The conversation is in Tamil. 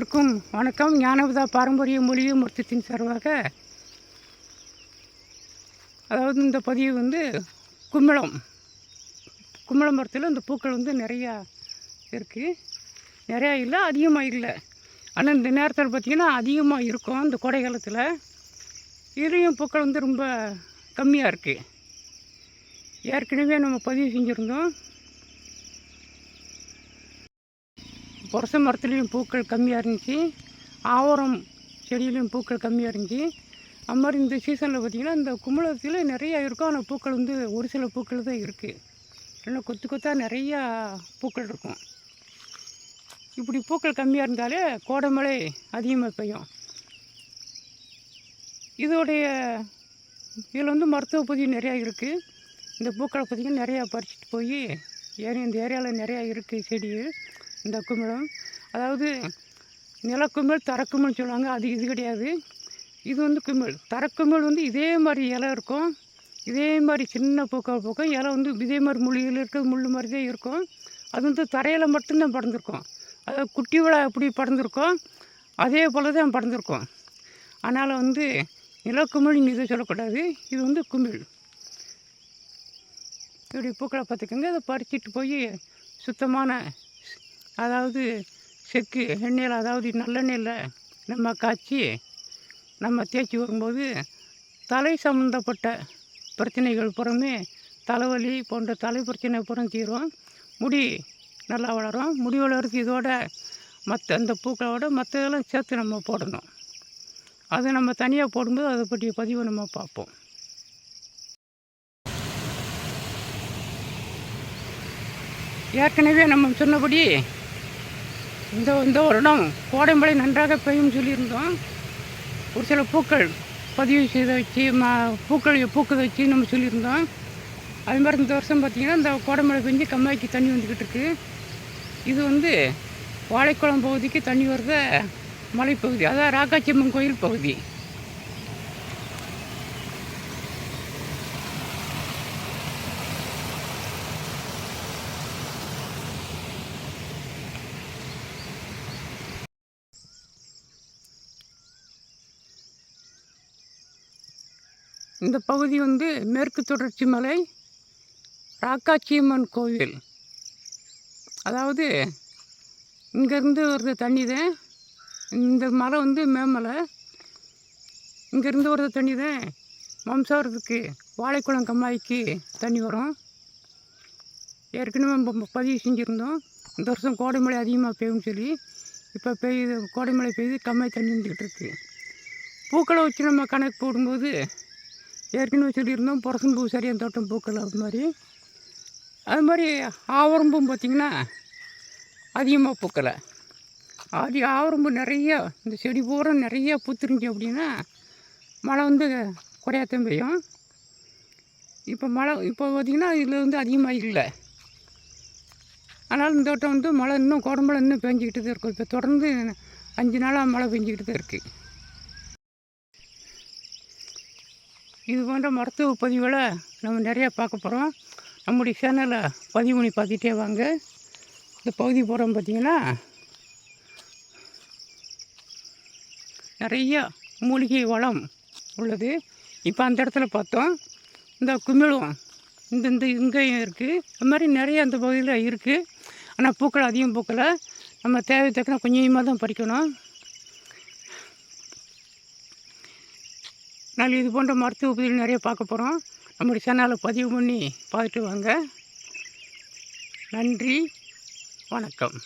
அனைவருக்கும் வணக்கம். ஞானபதா பாரம்பரிய மொழியும் மூர்த்தத்தின் சார்பாக. அதாவது இந்த பதிவு வந்து குமிழம் குமிழம் மரத்தில் இந்த பூக்கள் வந்து நிறையா இருக்குது நிறையா இல்லை அதிகமாக இல்லை. ஆனால் இந்த நேரத்தில் பார்த்திங்கன்னா அதிகமாக இருக்கும் இந்த கோடை காலத்தில். இதுலேயும் பூக்கள் வந்து ரொம்ப கம்மியாக இருக்குது ஏற்கனவே நம்ம பதிவு செஞ்சுருந்தோம். புரச மரத்துலேயும் பூக்கள் கம்மியாக இருந்துச்சு. ஆவரம் செடியிலையும் பூக்கள் கம்மியாக இருந்துச்சு. அது மாதிரி இந்த சீசனில் பார்த்திங்கன்னா இந்த கும்பலத்தில் நிறையா இருக்கும். ஆனால் பூக்கள் வந்து ஒரு சில பூக்கள் தான் இருக்குது இன்னும் கொத்து கொத்தாக நிறையா பூக்கள் இருக்கும். இப்படி பூக்கள் கம்மியாக இருந்தாலே கோடை மழை அதிகமாக பெய்யும். இதோடைய இதில் வந்து மருத்துவ பதிவு நிறையா இருக்குது இந்த பூக்களை பார்த்திங்கன்னா நிறையா பறிச்சிட்டு போய் ஏன் இந்த ஏரியாவில் நிறையா இருக்குது செடி இந்த குமிழம் அதாவது நிலக்குமிழ் தரக்குமிழ்னு சொல்லுவாங்க. அது இது கிடையாது. இது வந்து குமிழ் தரக்குமிழ் வந்து இதே மாதிரி இலை இருக்கும். இதே மாதிரி சின்ன பூக்கள் பூக்கும். இலை வந்து இதே மாதிரி முள்ளிகள் இருக்க முள் மாதிரி தான் இருக்கும். அது வந்து தரையில் மட்டும்தான் படர்ந்துருக்கும். அதாவது குட்டி விழா எப்படி படர்ந்துருக்கும். அதே போல் தான் படர்ந்துருக்கும். அதனால் வந்து நிலக்குமிழ் இதை சொல்லக்கூடாது. இது வந்து குமிழ் இப்படி பூக்களை பார்த்துக்கோங்க. அதை பறிச்சிட்டு போய் சுத்தமான அதாவது செக்கு எண்ணெயில் அதாவது நல்லெண்ணெயில் நம்ம காய்ச்சி நம்ம தேய்ச்சி வரும்போது தலை சம்மந்தப்பட்ட பிரச்சனைகள் புறமே தலைவலி போன்ற தலை பிரச்சனை புறம் தீரும். முடி நல்லா வளரும். முடி வளர்த்து இதோட மற்ற அந்த பூக்களோட மற்றதெல்லாம் சேர்த்து நம்ம போடணும். அது நம்ம தனியாக போடும்போது அதை பற்றிய பதிவை நம்ம பார்ப்போம். ஏற்கனவே நம்ம சொன்னபடி இந்த இந்த வருடம் கோடைமழை நன்றாக பெய்யும் சொல்லியிருந்தோம். ஒரு சில பூக்கள் பதிவு செய்த வச்சு ம பூக்கள் பூக்கத வச்சு நம்ம சொல்லியிருந்தோம். அது மாதிரி இந்த வருஷம் பார்த்திங்கன்னா இந்த கோடைமலை பெஞ்சு கம்மாய்க்கு தண்ணி வந்துக்கிட்டு இருக்கு. இது வந்து வாழைக்குளம் பகுதிக்கு தண்ணி வருத மலைப்பகுதி அதான் ராக்காச்சியம்மன் கோயில் பகுதி. இந்த பகுதி வந்து மேற்கு தொடர்ச்சி மலை ராக்காச்சியம்மன் கோவில். அதாவது இங்கேருந்து வருது தண்ணி தான் இந்த மலை வந்து மேமலை இங்கேருந்து வருது தண்ணி தான் வம்சாவரத்துக்கு வாழைக்குளம் கம்மாய்க்கு தண்ணி வரும். ஏற்கனவே பதிவு செஞ்சுருந்தோம். இந்த வருஷம் கோடை மழை அதிகமாக பெய்யும் சொல்லி இப்போ பெய்யுது கோடை மழை பெய்யுது கம்மாய் தண்ணி வந்துக்கிட்டு இருக்குது பூக்களை வச்சு நம்ம கணக்கு போடும்போது ஏற்கனவே சொல்லியிருந்தோம் புரசம்பூ சரியாக தோட்டம் பூக்கள் அது மாதிரி. அது மாதிரி ஆவரம்பும் பார்த்திங்கன்னா அதிகமாக பூக்கலை. அது ஆவரம்பு நிறையா இந்த செடி பூரா நிறையா பூத்துருந்துச்சு அப்படின்னா மழை வந்து குறையாத்தான் பெய்யும். இப்போ மழை இப்போ பார்த்திங்கன்னா இதில் வந்து அதிகமாக இல்லை. ஆனால் இந்த தோட்டம் வந்து மழை இன்னும் குடம்புல இன்னும் பெஞ்சிக்கிட்டு தான் இருக்கும் இப்போ தொடர்ந்து அஞ்சு நாளாக மழை பெஞ்சிக்கிட்டு தான் இருக்குது இது போன்ற மருத்துவ பதிவுகளை நம்ம நிறையா பார்க்க போகிறோம். நம்முடைய சேனலை பதிவு பண்ணி பார்த்துட்டே வாங்க. இந்த பகுதி போகிறோம் பார்த்திங்கன்னா நிறையா மூலிகை வளம் உள்ளது. இப்போ அந்த இடத்துல பார்த்தோம். இந்த குமிழும் இந்த இந்த இங்கேயும் இருக்குது அது மாதிரி நிறைய அந்த பகுதியில் இருக்குது ஆனால் பூக்கள் அதிகம் பூக்களை நம்ம தேவை தக்கன கொஞ்சமாக தான் பறிக்கணும். நாங்கள் இது போன்ற மருத்துவ உதவி நிறைய பார்க்க போகிறோம் நம்முடைய சேனலை பதிவு பண்ணி பார்த்துட்டு வாங்க. நன்றி. வணக்கம்.